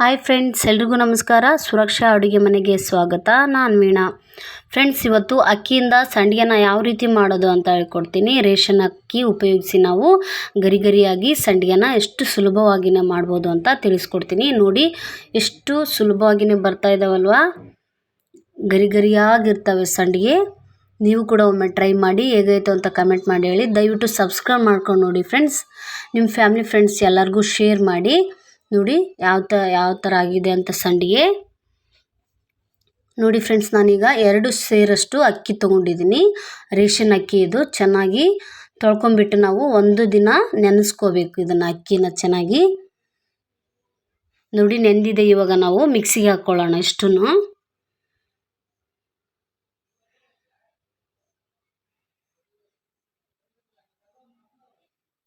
Hi friends, ಎಲ್ರಿಗೂ ನಮಸ್ಕಾರ. ಸುರಕ್ಷಾ ಅಡುಗೆ ಮನೆಗೆ ಸ್ವಾಗತ. ನಾನು ವೀಣಾ. ಫ್ರೆಂಡ್ಸ್, ಇವತ್ತು ಅಕ್ಕಿಯಿಂದ ಸಂಡಿಗೆನ ಯಾವ ರೀತಿ ಮಾಡೋದು ಅಂತ ಹೇಳ್ಕೊಡ್ತೀನಿ. ರೇಷನ್ ಅಕ್ಕಿ ಉಪಯೋಗಿಸಿ ನಾವು ಗರಿ ಗರಿಯಾಗಿ ಸಂಡಿಗೆನ ಎಷ್ಟು ಸುಲಭವಾಗಿನೇ ಮಾಡ್ಬೋದು ಅಂತ ತಿಳಿಸ್ಕೊಡ್ತೀನಿ. ನೋಡಿ, ಎಷ್ಟು ಸುಲಭವಾಗಿನೇ ಬರ್ತಾ ಇದ್ದಾವಲ್ವ ಗರಿ ಗರಿಯಾಗಿರ್ತವೆ ಸಂಡಿಗೆ. ನೀವು ಕೂಡ ಒಮ್ಮೆ ಟ್ರೈ ಮಾಡಿ ಹೇಗೈತೋ ಅಂತ ಕಮೆಂಟ್ ಮಾಡಿ ಹೇಳಿ. ದಯವಿಟ್ಟು ಸಬ್ಸ್ಕ್ರೈಬ್ ಮಾಡ್ಕೊಂಡು ನೋಡಿ ಫ್ರೆಂಡ್ಸ್. ನಿಮ್ಮ ಫ್ಯಾಮಿಲಿ, ಫ್ರೆಂಡ್ಸ್ ಎಲ್ಲರಿಗೂ ಶೇರ್ ಮಾಡಿ. ನೋಡಿ ಯಾವ ತ, ಯಾವ ಥರ ಆಗಿದೆ ಅಂತ ಸಂಡಿಗೆ. ನೋಡಿ ಫ್ರೆಂಡ್ಸ್ ನಾನೀಗ ಎರಡು ಸೇರಷ್ಟು ಅಕ್ಕಿ ತೊಗೊಂಡಿದ್ದೀನಿ. ರೇಷನ್ ಅಕ್ಕಿ ಇದು ಚೆನ್ನಾಗಿ ತೊಳ್ಕೊಂಬಿಟ್ಟು ನಾವು ಒಂದು ದಿನ ನೆನೆಸ್ಕೋಬೇಕು ಇದನ್ನು ಅಕ್ಕಿನ ಚೆನ್ನಾಗಿ. ನೋಡಿ ನೆಂದಿದೆ ಇವಾಗ ನಾವು ಮಿಕ್ಸಿಗೆ ಹಾಕ್ಕೊಳ್ಳೋಣ ಇಷ್ಟು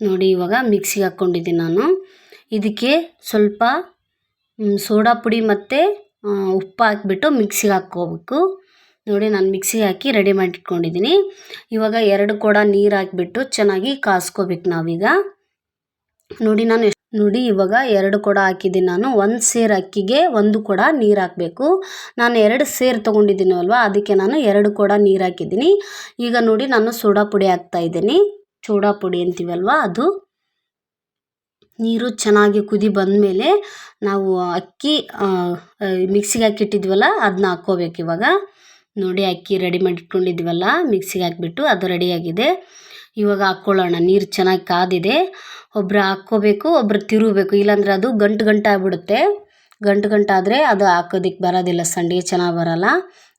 ನೋಡಿ ಇವಾಗ ಮಿಕ್ಸಿಗೆ ಹಾಕ್ಕೊಂಡಿದ್ದೀನಿ ನಾನು. ಇದಕ್ಕೆ ಸ್ವಲ್ಪ ಸೋಡಾ ಪುಡಿ ಮತ್ತು ಉಪ್ಪು ಹಾಕ್ಬಿಟ್ಟು ಮಿಕ್ಸಿಗೆ ಹಾಕ್ಕೋಬೇಕು. ನೋಡಿ, ನಾನು ಮಿಕ್ಸಿಗೆ ಹಾಕಿ ರೆಡಿ ಮಾಡಿಟ್ಕೊಂಡಿದ್ದೀನಿ ಇವಾಗ ಎರಡು ಕೊಡ ನೀರು ಹಾಕಿಬಿಟ್ಟು ಚೆನ್ನಾಗಿ ಕಾಸ್ಕೋಬೇಕು ನಾವೀಗ. ನೋಡಿ, ನಾನು ನೋಡಿ, ಇವಾಗ ಎರಡು ಕೊಡ ಹಾಕಿದ್ದೀನಿ ನಾನು. ಒಂದು ಸೇರು ಅಕ್ಕಿಗೆ ಒಂದು ಕೊಡ ನೀರು ಹಾಕಬೇಕು. ನಾನು ಎರಡು ಸೇರು ತೊಗೊಂಡಿದ್ದೀನಲ್ವ ಅದಕ್ಕೆ ನಾನು ಎರಡು ಕೊಡ ನೀರು ಹಾಕಿದ್ದೀನಿ. ಈಗ ನೋಡಿ, ನಾನು ಸೋಡಾ ಪುಡಿ ಹಾಕ್ತಾಯಿದ್ದೀನಿ ಸೋಡಾ ಪುಡಿ ಅಂತೀವಲ್ವ ಅದು? ನೀರು ಚೆನ್ನಾಗಿ ಕುದಿ ಬಂದಮೇಲೆ ನಾವು ಅಕ್ಕಿ ಮಿಕ್ಸಿಗೆ ಹಾಕಿಟ್ಟಿದ್ವಲ್ಲ ಅದನ್ನ ಹಾಕ್ಕೋಬೇಕು ಇವಾಗ. ನೋಡಿ, ಅಕ್ಕಿ ರೆಡಿ ಮಾಡಿ ಇಟ್ಕೊಂಡಿದ್ವಲ್ಲ ಮಿಕ್ಸಿಗೆ ಹಾಕಿಬಿಟ್ಟು ಅದು ರೆಡಿಯಾಗಿದೆ ಇವಾಗ ಹಾಕ್ಕೊಳ್ಳೋಣ, ನೀರು ಚೆನ್ನಾಗಿ ಕಾದಿದೆ. ಒಬ್ಬರು ಹಾಕ್ಕೋಬೇಕು ಒಬ್ಬರು ತಿರುಗಬೇಕು. ಇಲ್ಲಾಂದರೆ ಅದು ಗಂಟು ಗಂಟು ಆಗ್ಬಿಡುತ್ತೆ. ಗಂಟು ಗಂಟು ಆದರೆ ಅದು ಹಾಕೋದಿಕ್ಕೆ ಬರೋದಿಲ್ಲ, ಸಂಡಿಗೆ ಚೆನ್ನಾಗಿ ಬರೋಲ್ಲ.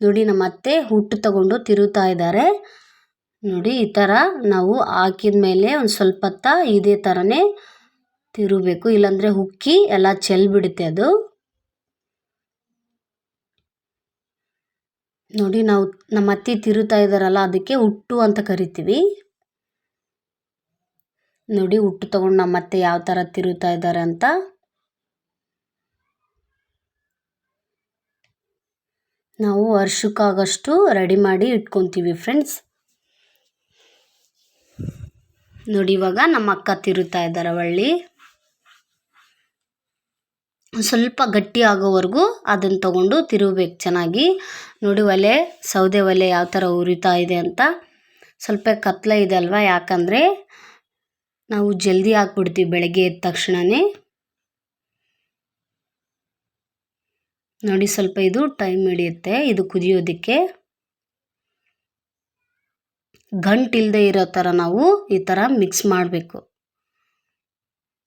ನೋಡಿ, ನಮ್ಮ ಅತ್ತೆ ಹುಟ್ಟು ತಗೊಂಡು ತಿರುಗ್ತಾ ಇದ್ದಾರೆ. ನೋಡಿ, ಈ ಥರ ನಾವು ಹಾಕಿದ ಮೇಲೆ ಒಂದು ಸ್ವಲ್ಪ ಹೊತ್ತ ಇದೇ ಥರನೇ ತಿರುಗಬೇಕು ಇಲ್ಲಾಂದರೆ ಉಕ್ಕಿ ಎಲ್ಲ ಚೆಲ್ಬಿಡುತ್ತೆ ಅದು. ನೋಡಿ ನಾವು ನಮ್ಮ ಅತ್ತಿ ತಿರುತಾ ಇದ್ದಾರಲ್ಲ, ಅದಕ್ಕೆ ಹುಟ್ಟು ಅಂತ ಕರಿತೀವಿ. ನೋಡಿ ಹುಟ್ಟು ತಗೊಂಡು ನಮ್ಮ ಅತ್ತೆ ಯಾವ ಥರ ತಿರುತ್ತಾ ಇದ್ದಾರೆ ಅಂತ. ನಾವು ವರ್ಷಕ್ಕಾಗಷ್ಟು ರೆಡಿ ಮಾಡಿ ಇಟ್ಕೊತೀವಿ ಫ್ರೆಂಡ್ಸ್. ನೋಡಿ ಇವಾಗ ನಮ್ಮ ಅಕ್ಕ ತಿರುತಾ ಇದ್ದಾರೆ ಒಳ್ಳಿ ಸ್ವಲ್ಪ ಗಟ್ಟಿ ಆಗೋವರೆಗೂ ಅದನ್ನು ತಗೊಂಡು ತಿರುಗಬೇಕು ಚೆನ್ನಾಗಿ. ನೋಡಿ ಒಲೆ, ಸೌದೆ ಒಲೆ ಯಾವ ಥರ ಉರಿತಾ ಇದೆ ಅಂತ. ಸ್ವಲ್ಪ ಕತ್ಲ ಇದೆ ಅಲ್ವಾ? ಯಾಕಂದರೆ ನಾವು ಜಲ್ದಿ ಹಾಕ್ಬಿಡ್ತೀವಿ ಬೆಳಗ್ಗೆ ಎದ್ದ ತಕ್ಷಣವೇ ನೋಡಿ ಸ್ವಲ್ಪ ಇದು ಟೈಮ್ ಹಿಡಿಯುತ್ತೆ ಇದು ಕುದಿಯೋದಕ್ಕೆ. ಗಂಟಿಲ್ಲದೆ ಇರೋ ಥರ ನಾವು ಈ ಥರ ಮಿಕ್ಸ್ ಮಾಡಬೇಕು.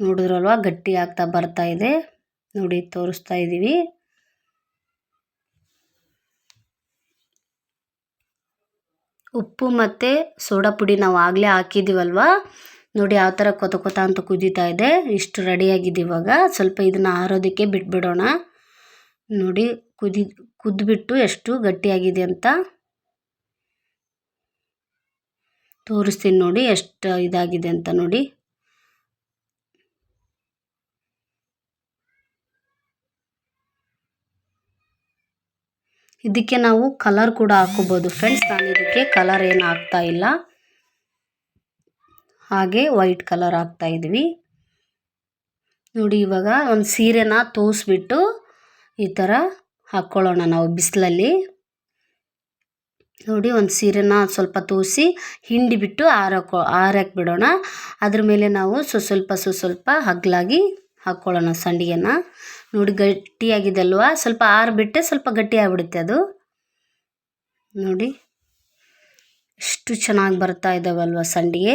ನೋಡಿದ್ರಲ್ವ? ಗಟ್ಟಿ ಆಗ್ತಾ ಬರ್ತಾ ಇದೆ. ನೋಡಿ, ತೋರಿಸ್ತಾ ಇದ್ದೀವಿ. ಉಪ್ಪು ಮತ್ತು ಸೋಡಾ ಪುಡಿ ನಾವು ಆಗಲೇ ಹಾಕಿದ್ದೀವಲ್ವ ನೋಡಿ ಯಾವ ಥರ ಕೊತ ಕೊತ ಅಂತ ಕುದೀತಾ ಇದೆ. ಇಷ್ಟು ರೆಡಿಯಾಗಿದೆ ಇವಾಗ. ಸ್ವಲ್ಪ ಇದನ್ನು ಆರೋದಕ್ಕೆ ಬಿಟ್ಬಿಡೋಣ. ನೋಡಿ, ಕುದಿ, ಕುದ್ಬಿಟ್ಟು ಎಷ್ಟು ಗಟ್ಟಿಯಾಗಿದೆ ಅಂತ. ತೋರಿಸ್ತೀನಿ ನೋಡಿ, ಎಷ್ಟು ಇದಾಗಿದೆ ಅಂತ ನೋಡಿ. ಇದಕ್ಕೆ ನಾವು ಕಲರ್ ಕೂಡ ಹಾಕೋಬೋದು ಫ್ರೆಂಡ್ಸ್ ನಾನು ಇದಕ್ಕೆ ಕಲರ್ ಏನು ಹಾಕ್ತಾ ಇಲ್ಲ. ಹಾಗೆ ವೈಟ್ ಕಲರ್ ಹಾಕ್ತಾ ಇದ್ವಿ. ನೋಡಿ, ಇವಾಗ ಒಂದು ಸೀರೆನ ತೋರಿಸ್ಬಿಟ್ಟು ಈ ಥರ ಹಾಕ್ಕೊಳ್ಳೋಣ ನಾವು ಬಿಸಿಲಲ್ಲಿ. ನೋಡಿ, ಒಂದು ಸೀರೆನ ಸ್ವಲ್ಪ ತೋಸಿ ಹಿಂಡಿಬಿಟ್ಟು ಬಿಟ್ಟು ಆರಕ್ಕೆ ಆರಾಕ್ಬಿಡೋಣ. ಅದ್ರ ಮೇಲೆ ನಾವು ಸ್ವ ಸ್ವಲ್ಪ ಸ್ವ ಸ್ವಲ್ಪ ಹಗ್ಲಾಗಿ ಹಾಕ್ಕೊಳ್ಳೋಣ ಸಂಡಿಗೆನ. ನೋಡಿ ಗಟ್ಟಿಯಾಗಿದೆ ಅಲ್ವಾ ಸ್ವಲ್ಪ ಆರಿಬಿಟ್ಟೆ ಸ್ವಲ್ಪ ಗಟ್ಟಿ ಆಗಿಬಿಡುತ್ತೆ ಅದು. ನೋಡಿ, ಎಷ್ಟು ಚೆನ್ನಾಗಿ ಬರ್ತಾ ಇದ್ದಾವಲ್ವ ಸಂಡಿಗೆ.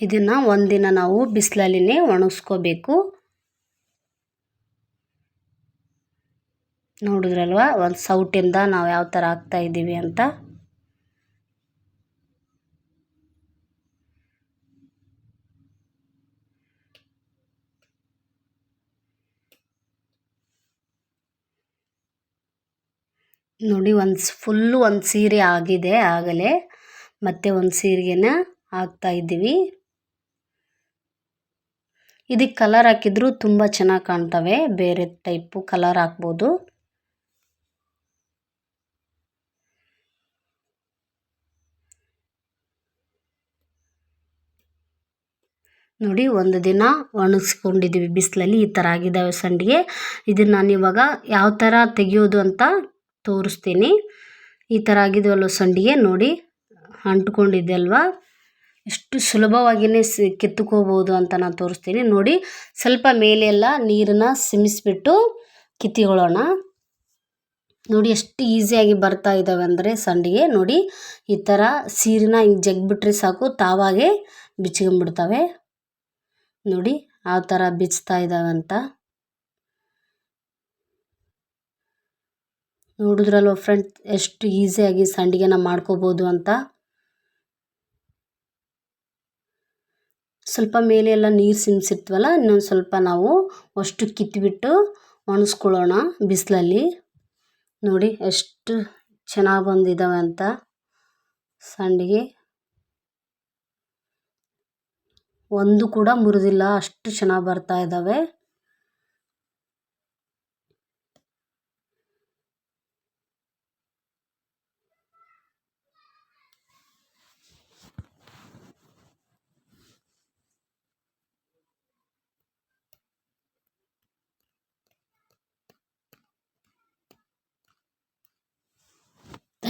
ಇದನ್ನು ಒಂದಿನ ನಾವು ಬಿಸಿಲಲ್ಲಿನೇ ಒಣಗಿಸ್ಕೋಬೇಕು. ನೋಡಿದ್ರಲ್ವ? ಒಂದು ಸೌಟಿಂದ ನಾವು ಯಾವ ಥರ ಹಾಕ್ತಾ ಇದ್ದೀವಿ ಅಂತ. ನೋಡಿ, ಒಂದು ಫುಲ್ಲು ಒಂದು ಸೀರೆ ಆಗಿದೆ ಆಗಲೇ. ಮತ್ತೆ ಒಂದು ಸೀರೆನ ಹಾಕ್ತಾ ಇದ್ದೀವಿ. ಇದಕ್ಕೆ ಕಲರ್ ಹಾಕಿದ್ರು ತುಂಬ ಚೆನ್ನಾಗಿ ಕಾಣ್ತವೆ. ಬೇರೆ ಟೈಪು ಕಲರ್ ಹಾಕ್ಬೋದು. ನೋಡಿ, ಒಂದು ದಿನ ಒಣಗಿಸ್ಕೊಂಡಿದ್ದೀವಿ. ಬಿಸಿಲಲ್ಲಿ ಈ ಥರ ಆಗಿದ್ದಾವೆ ಸಂಡಿಗೆ. ಇದನ್ನು ನಾನಿವಾಗ ಯಾವ ಥರ ತೆಗೆಯೋದು ಅಂತ ತೋರಿಸ್ತೀನಿ. ಈ ಥರ ಆಗಿದ್ವಲ್ಲ ಸಂಡಿಗೆ, ನೋಡಿ. ಅಂಟ್ಕೊಂಡಿದ್ದೆ ಅಲ್ವಾ ಎಷ್ಟು ಸುಲಭವಾಗಿಯೇ ಸಿ ಕಿತ್ತುಕೋಬೋದು ಅಂತ ನಾನು ತೋರಿಸ್ತೀನಿ. ನೋಡಿ, ಸ್ವಲ್ಪ ಮೇಲೆಲ್ಲ ನೀರನ್ನ ಸಿಮಿಸ್ಬಿಟ್ಟು ಕಿತ್ತಿಕೊಳ್ಳೋಣ. ನೋಡಿ, ಎಷ್ಟು ಈಸಿಯಾಗಿ ಬರ್ತಾ ಇದ್ದಾವೆ ಅಂದರೆ ಸಂಡಿಗೆ. ನೋಡಿ, ಈ ಥರ ಸೀರಿನ ಹಿಂಗೆ ಜಗ್ಬಿಟ್ರೆ ಸಾಕು, ತಾವಾಗೆ ಬಿಚ್ಕೊಂಬಿಡ್ತವೆ ನೋಡಿ, ಆ ಥರ ಬಿಚ್ತಾ ಇದ್ದಾವೆ ಅಂತ. ನೋಡಿದ್ರಲ್ವ ಫ್ರೆಂಡ್ ಎಷ್ಟು ಈಸಿಯಾಗಿ ಸಂಡಿಗೆನ ಮಾಡ್ಕೋಬೋದು ಅಂತ. ಸ್ವಲ್ಪ ಮೇಲೆ ಎಲ್ಲ ನೀರು ಸಿಮ್ಸಿರ್ತೀವಲ್ಲ ಇನ್ನೊಂದು ಸ್ವಲ್ಪ ನಾವು ಅಷ್ಟು ಕಿತ್ಬಿಟ್ಟು ಒಣಸ್ಕೊಳ್ಳೋಣ ಬಿಸಿಲಲ್ಲಿ. ನೋಡಿ ಎಷ್ಟು ಚೆನ್ನಾಗಿ ಬಂದಿದ್ದಾವೆ ಅಂತ ಸಂಡಿಗೆ. ಒಂದು ಕೂಡ ಮುರಿದಿಲ್ಲ, ಅಷ್ಟು ಚೆನ್ನಾಗಿ ಬರ್ತಾ ಇದ್ದಾವೆ